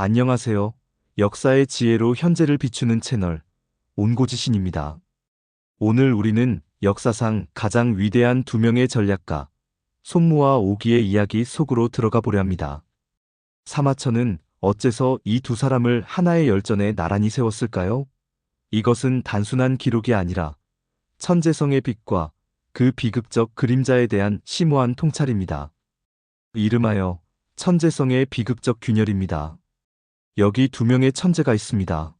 안녕하세요. 역사의 지혜로 현재를 비추는 채널 온고지신입니다. 오늘 우리는 역사상 가장 위대한 두 명의 전략가 손무와 오기의 이야기 속으로 들어가 보려 합니다. 사마천은 어째서 이 두 사람을 하나의 열전에 나란히 세웠을까요? 이것은 단순한 기록이 아니라 천재성의 빛과 그 비극적 그림자에 대한 심오한 통찰입니다. 이름하여 천재성의 비극적 균열입니다. 여기 두 명의 천재가 있습니다.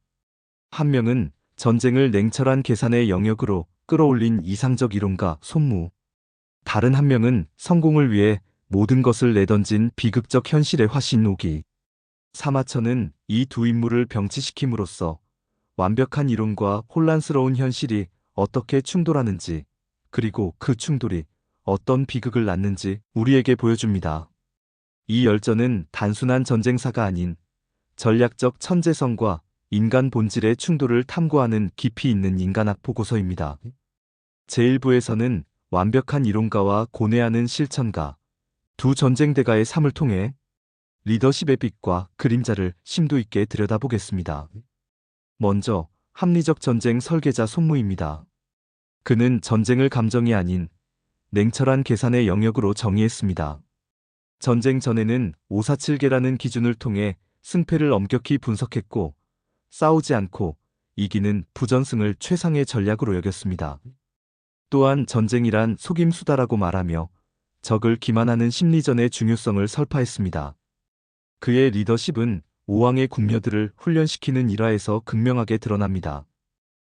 한 명은 전쟁을 냉철한 계산의 영역으로 끌어올린 이상적 이론가 손무. 다른 한 명은 성공을 위해 모든 것을 내던진 비극적 현실의 화신 오기. 사마천은 이 두 인물을 병치시킴으로써 완벽한 이론과 혼란스러운 현실이 어떻게 충돌하는지, 그리고 그 충돌이 어떤 비극을 낳는지 우리에게 보여줍니다. 이 열전은 단순한 전쟁사가 아닌 전략적 천재성과 인간 본질의 충돌을 탐구하는 깊이 있는 인간학 보고서입니다. 제1부에서는 완벽한 이론가와 고뇌하는 실천가, 두 전쟁대가의 삶을 통해 리더십의 빛과 그림자를 심도 있게 들여다보겠습니다. 먼저 합리적 전쟁 설계자 손무입니다. 그는 전쟁을 감정이 아닌 냉철한 계산의 영역으로 정의했습니다. 전쟁 전에는 547계라는 기준을 통해 승패를 엄격히 분석했고 싸우지 않고 이기는 부전승을 최상의 전략으로 여겼습니다. 또한 전쟁이란 속임수다라고 말하며 적을 기만하는 심리전의 중요성을 설파했습니다. 그의 리더십은 오왕의 궁녀들을 훈련시키는 일화에서 극명하게 드러납니다.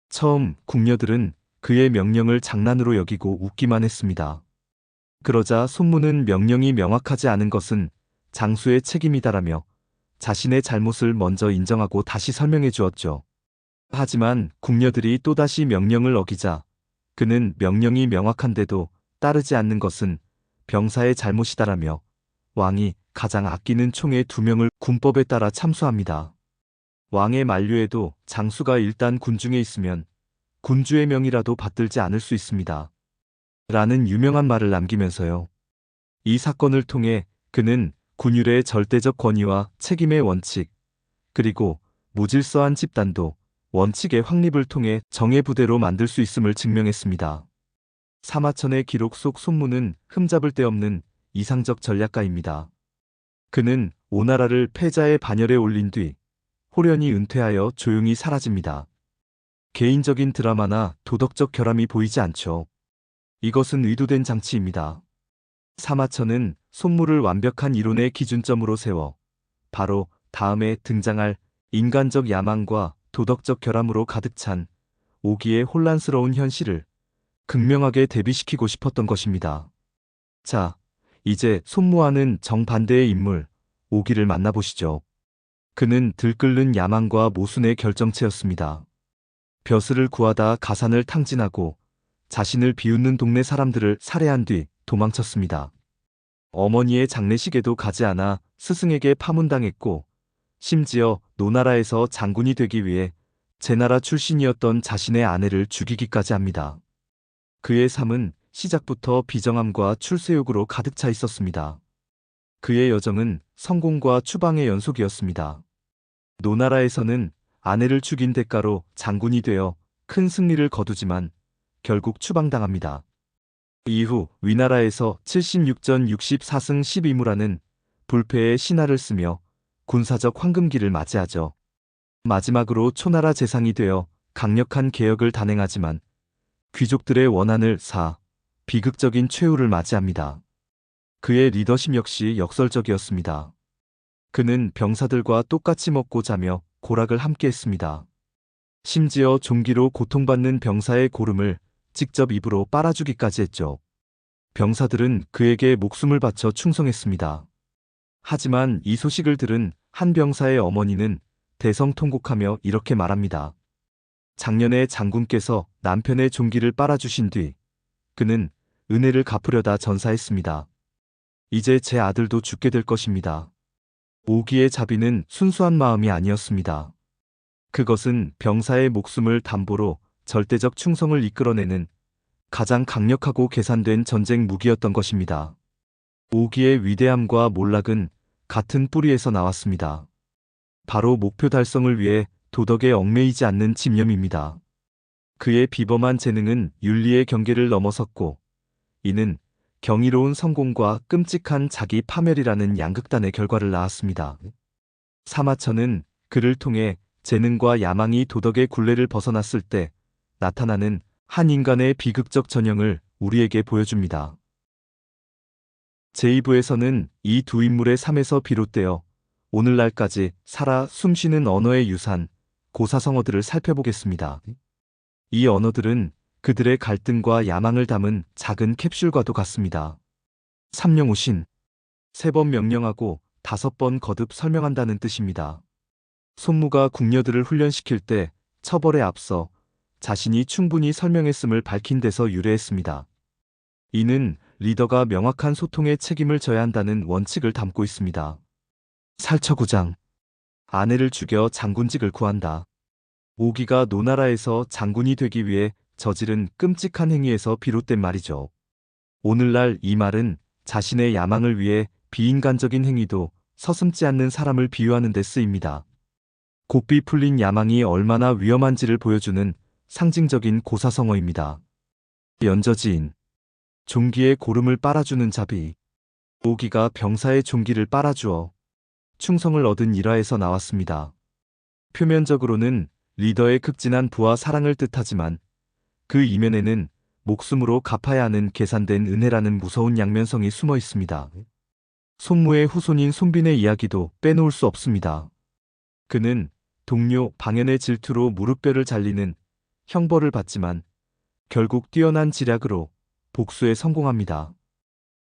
처음 궁녀들은 그의 명령을 장난으로 여기고 웃기만 했습니다. 그러자 손무는 명령이 명확하지 않은 것은 장수의 책임이다라며 자신의 잘못을 먼저 인정하고 다시 설명해 주었죠. 하지만 궁녀들이 또다시 명령을 어기자 그는 명령이 명확한데도 따르지 않는 것은 병사의 잘못이다라며 왕이 가장 아끼는 총의 두 명을 군법에 따라 참수합니다. 왕의 만류에도 장수가 일단 군중에 있으면 군주의 명이라도 받들지 않을 수 있습니다. 라는 유명한 말을 남기면서요. 이 사건을 통해 그는 군율의 절대적 권위와 책임의 원칙, 그리고 무질서한 집단도 원칙의 확립을 통해 정예 부대로 만들 수 있음을 증명했습니다. 사마천의 기록 속 손무는 흠잡을 데 없는 이상적 전략가입니다. 그는 오나라를 패자의 반열에 올린 뒤 호련히 은퇴하여 조용히 사라집니다. 개인적인 드라마나 도덕적 결함이 보이지 않죠. 이것은 의도된 장치입니다. 사마천은 손무를 완벽한 이론의 기준점으로 세워 바로 다음에 등장할 인간적 야망과 도덕적 결함으로 가득 찬 오기의 혼란스러운 현실을 극명하게 대비시키고 싶었던 것입니다. 자, 이제 손무와는 정반대의 인물, 오기를 만나보시죠. 그는 들끓는 야망과 모순의 결정체였습니다. 벼슬을 구하다 가산을 탕진하고 자신을 비웃는 동네 사람들을 살해한 뒤 도망쳤습니다. 어머니의 장례식에도 가지 않아 스승에게 파문당했고 심지어 노나라에서 장군이 되기 위해 제나라 출신이었던 자신의 아내를 죽이기까지 합니다. 그의 삶은 시작부터 비정함과 출세욕으로 가득 차 있었습니다. 그의 여정은 성공과 추방의 연속이었습니다. 노나라에서는 아내를 죽인 대가로 장군이 되어 큰 승리를 거두지만 결국 추방당합니다. 이후 위나라에서 76전 64승 12무라는 불패의 신화를 쓰며 군사적 황금기를 맞이하죠. 마지막으로 초나라 재상이 되어 강력한 개혁을 단행하지만 귀족들의 원한을 사 비극적인 최후를 맞이합니다. 그의 리더십 역시 역설적이었습니다. 그는 병사들과 똑같이 먹고 자며 고락을 함께 했습니다. 심지어 종기로 고통받는 병사의 고름을 직접 입으로 빨아주기까지 했죠. 병사들은 그에게 목숨을 바쳐 충성했습니다. 하지만 이 소식을 들은 한 병사의 어머니는 대성통곡하며 이렇게 말합니다. 작년에 장군께서 남편의 종기를 빨아주신 뒤 그는 은혜를 갚으려다 전사했습니다. 이제 제 아들도 죽게 될 것입니다. 오기의 자비는 순수한 마음이 아니었습니다. 그것은 병사의 목숨을 담보로 절대적 충성을 이끌어내는 가장 강력하고 계산된 전쟁 무기였던 것입니다. 오기의 위대함과 몰락은 같은 뿌리에서 나왔습니다. 바로 목표 달성을 위해 도덕에 얽매이지 않는 집념입니다. 그의 비범한 재능은 윤리의 경계를 넘어섰고 이는 경이로운 성공과 끔찍한 자기 파멸이라는 양극단의 결과를 낳았습니다. 사마천은 그를 통해 재능과 야망이 도덕의 굴레를 벗어났을 때 나타나는 한 인간의 비극적 전형을 우리에게 보여줍니다. 제2부에서는 이 두 인물의 삶에서 비롯되어 오늘날까지 살아 숨쉬는 언어의 유산, 고사성어들을 살펴보겠습니다. 이 언어들은 그들의 갈등과 야망을 담은 작은 캡슐과도 같습니다. 삼령오신, 세 번 명령하고 다섯 번 거듭 설명한다는 뜻입니다. 손무가 궁녀들을 훈련시킬 때 처벌에 앞서 자신이 충분히 설명했음을 밝힌 데서 유래했습니다. 이는 리더가 명확한 소통에 책임을 져야 한다는 원칙을 담고 있습니다. 살처구장. 아내를 죽여 장군직을 구한다. 오기가 노나라에서 장군이 되기 위해 저지른 끔찍한 행위에서 비롯된 말이죠. 오늘날 이 말은 자신의 야망을 위해 비인간적인 행위도 서슴지 않는 사람을 비유하는 데 쓰입니다. 곱비 풀린 야망이 얼마나 위험한지를 보여주는 상징적인 고사성어입니다. 연저지인 종기의 고름을 빨아주는 자비 오기가 병사의 종기를 빨아주어 충성을 얻은 일화에서 나왔습니다. 표면적으로는 리더의 극진한 부와 사랑을 뜻하지만 그 이면에는 목숨으로 갚아야 하는 계산된 은혜라는 무서운 양면성이 숨어 있습니다. 손무의 후손인 손빈의 이야기도 빼놓을 수 없습니다. 그는 동료 방연의 질투로 무릎뼈를 잘리는 형벌을 받지만 결국 뛰어난 지략으로 복수에 성공합니다.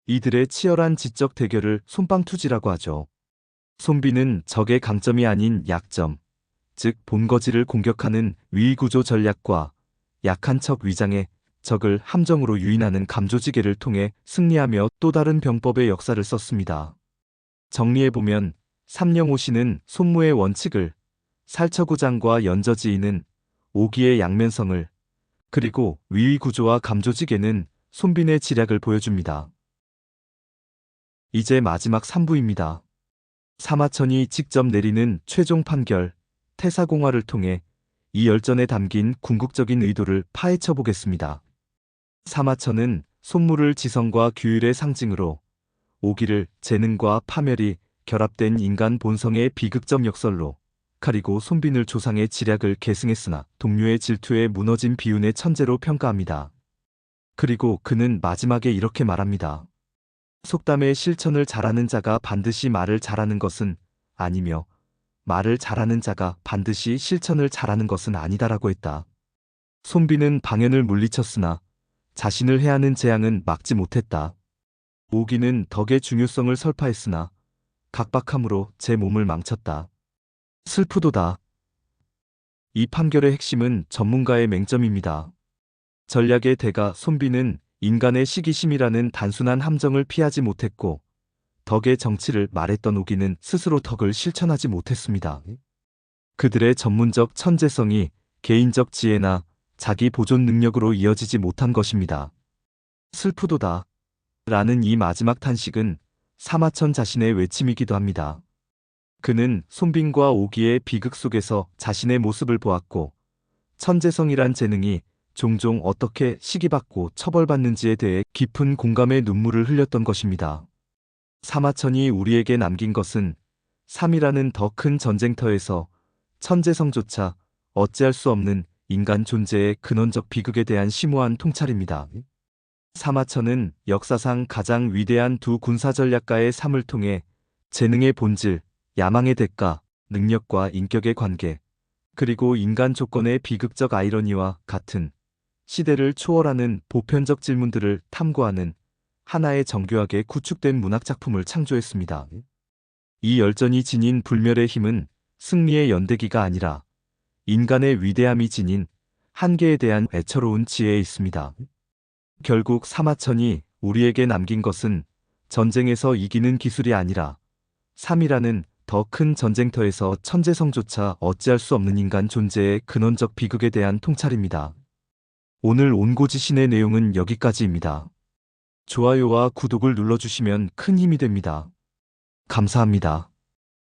이들의 치열한 지적 대결을 손빵투지라고 하죠. 손비는 적의 강점이 아닌 약점, 즉 본거지를 공격하는 위구조 전략과 약한 척 위장에 적을 함정으로 유인하는 감조지계를 통해 승리하며 또 다른 병법의 역사를 썼습니다. 정리해보면 삼령오시는 손무의 원칙을 살처구장과 연저지인은 오기의 양면성을 그리고 위위 구조와 감조지계는 손빈의 지략을 보여줍니다. 이제 마지막 3부입니다. 사마천이 직접 내리는 최종 판결, 태사공화를 통해 이 열전에 담긴 궁극적인 의도를 파헤쳐 보겠습니다. 사마천은 손물을 지성과 규율의 상징으로 오기를 재능과 파멸이 결합된 인간 본성의 비극적 역설로 가리고 손빈을 조상의 지략을 계승했으나 동료의 질투에 무너진 비운의 천재로 평가합니다. 그리고 그는 마지막에 이렇게 말합니다. 속담의 실천을 잘하는 자가 반드시 말을 잘하는 것은 아니며 말을 잘하는 자가 반드시 실천을 잘하는 것은 아니다라고 했다. 손비는 방연을 물리쳤으나 자신을 해하는 재앙은 막지 못했다. 오기는 덕의 중요성을 설파했으나 각박함으로 제 몸을 망쳤다. 슬프도다. 이 판결의 핵심은 전문가의 맹점입니다. 전략의 대가 손비는 인간의 시기심이라는 단순한 함정을 피하지 못했고 덕의 정치를 말했던 오기는 스스로 덕을 실천하지 못했습니다. 그들의 전문적 천재성이 개인적 지혜나 자기 보존 능력으로 이어지지 못한 것입니다. 슬프도다. 라는 이 마지막 탄식은 사마천 자신의 외침이기도 합니다. 그는 손빈과 오기의 비극 속에서 자신의 모습을 보았고 천재성이란 재능이 종종 어떻게 시기받고 처벌받는지에 대해 깊은 공감의 눈물을 흘렸던 것입니다. 사마천이 우리에게 남긴 것은 3이라는 더 큰 전쟁터에서 천재성조차 어찌할 수 없는 인간 존재의 근원적 비극에 대한 심오한 통찰입니다. 사마천은 역사상 가장 위대한 두 군사 전략가의 삶을 통해 재능의 본질, 야망의 대가, 능력과 인격의 관계, 그리고 인간 조건의 비극적 아이러니와 같은 시대를 초월하는 보편적 질문들을 탐구하는 하나의 정교하게 구축된 문학작품을 창조했습니다. 이 열전이 지닌 불멸의 힘은 승리의 연대기가 아니라 인간의 위대함이 지닌 한계에 대한 애처로운 지혜에 있습니다. 결국 사마천이 우리에게 남긴 것은 전쟁에서 이기는 기술이 아니라 3이라는 더 큰 전쟁터에서 천재성조차 어찌할 수 없는 인간 존재의 근원적 비극에 대한 통찰입니다. 오늘 온고지신의 내용은 여기까지입니다. 좋아요와 구독을 눌러주시면 큰 힘이 됩니다. 감사합니다.